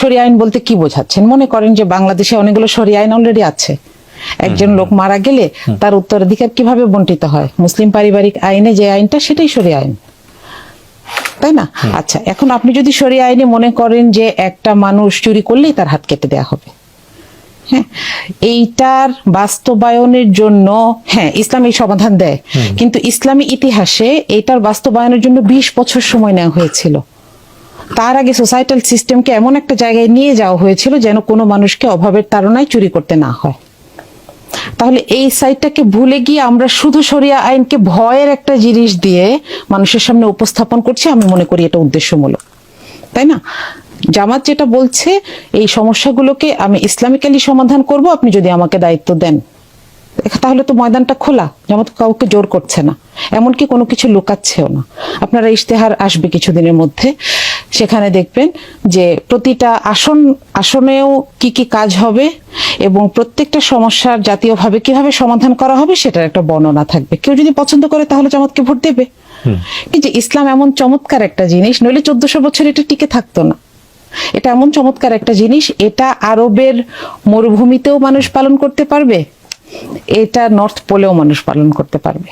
সরিয়া আইন বলতে কি বোঝাচ্ছেন? মনে করেন যে বাংলাদেশে অনেকগুলো সরি আইন অলরেডি আছে। একজন লোক মারা গেলে তার উত্তরাধিকার কীভাবে বন্টিত হয়? মুসলিম পারিবারিক আইনে যে আইনটা সেটাই সরি আইন। তাই না? আচ্ছা এখন আপনি যদি সরি আইনে মনে করেন যে একটা মানুষ চুরি করলেই তার হাত কেটে দেয়া হবে। হ্যাঁ এইটার বাস্তবায়নের জন্য হ্যাঁ ইসলাম এই সমাধান দেয়। কিন্তু ইসলামী ইতিহাসে এটার বাস্তবায়নের জন্য বিশ বছর সময় নেওয়া হয়েছিল। তার আগে সোসাইটাল সিস্টেমকে এমন একটা জায়গায় নিয়ে যাওয়া হয়েছিল যেন কোনো মানুষকে অভাবের তাড়নায় চুরি করতে না হয়। তাহলে এই সাইডটাকে ভুলে গিয়ে আমরা শুধু সরিয়া আইনকে ভয়ের একটা জিনিস দিয়ে মানুষের সামনে উপস্থাপন করছি, আমি মনে করি এটা উদ্দেশ্যমূলক। তাই না? জামাত যেটা বলছে, এই সমস্যাগুলোকে আমি ইসলামিক্যালি সমাধান করব, আপনি যদি আমাকে দায়িত্ব দেন। তাহলে তো ময়দানটা খোলা, জামাত কাউকে জোর করছে না। এমনকি কোনো কিছু লুকাচ্ছেও না। আপনারা ইশতেহার আসবে কিছুদিনের মধ্যে। সেখানে দেখবেন যে প্রতিটা আসন আসনেও কি কি কাজ হবে এবং প্রত্যেকটা সমস্যার জাতীয়ভাবে কীভাবে সমাধান করা হবে সেটার একটা বর্ণনা থাকবে। কেউ যদি পছন্দ করে তাহলে জামাতকে ভোট দেবে। কিন্তু ইসলাম এমন চমৎকার একটা জিনিস নইলে চোদ্দশো বছর এটা টিকে থাকতো না। এটা এমন চমৎকার একটা জিনিস এটা আরবের মরুভূমিতেও মানুষ পালন করতে পারবে এটা নর্থ পোলেও মানুষ পালন করতে পারবে।